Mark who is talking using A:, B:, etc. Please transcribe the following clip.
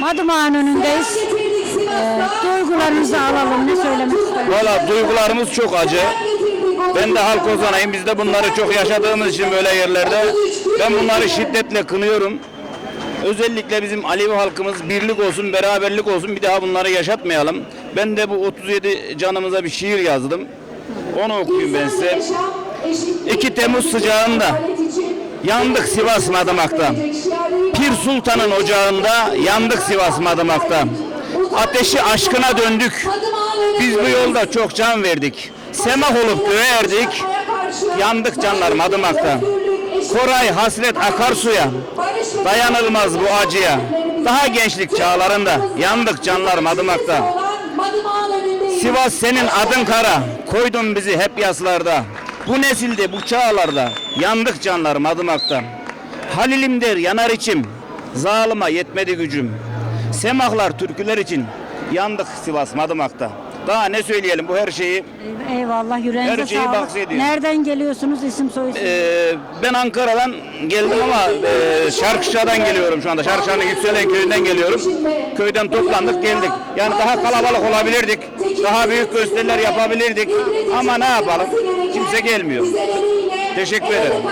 A: Madımağın önündeyiz. Ee, duygularınızı alalım. Ne söylemek istersiniz?
B: Valla duygularımız çok acı. Ben de halk ozanayım. Biz de bunları çok yaşadığımız için böyle yerlerde. Ben bunları şiddetle kınıyorum. Özellikle bizim Alevi halkımız birlik olsun, beraberlik olsun. Bir daha bunları yaşatmayalım. Ben de bu 37 canımıza bir şiir yazdım. Onu okuyayım ben size. 2 Temmuz sıcağında yandık Sivas Madımak'ta. Pir Sultan'ın ocağında yandık Sivas Madımak'ta. Ateşi aşkına döndük. Biz bu yolda çok can verdik. Semah olup göğe erdik. Yandık canlar Madımak'ta. Koray hasret akarsuya. Dayanılmaz bu acıya. Daha gençlik çağlarında yandık canlar Madımak'ta. Sivas senin adın kara. Koydun bizi hep yaslarda. Bu nesilde bu çağlarda yandık canlar Madımak'ta. Halilim der yanar içim. Zalıma yetmedi gücüm. Semahlar türküler için yandık Sivas Madımak'ta. Daha ne söyleyelim bu her şeyi.
A: Eyvallah yüreğinize
B: Her şeyi
A: sağlık.
B: bahsediyor.
A: Nereden geliyorsunuz isim soy isim?
B: Ee, ben Ankara'dan geldim ama e, Şarkışla'dan geliyorum şu anda. Şarkışla'nın Yükselen köyünden geliyorum. Köyden toplandık geldik. Yani daha kalabalık olabilirdik. Daha büyük gösteriler yapabilirdik. Ama ne yapalım? Kimse gelmiyor. Teşekkür ederim.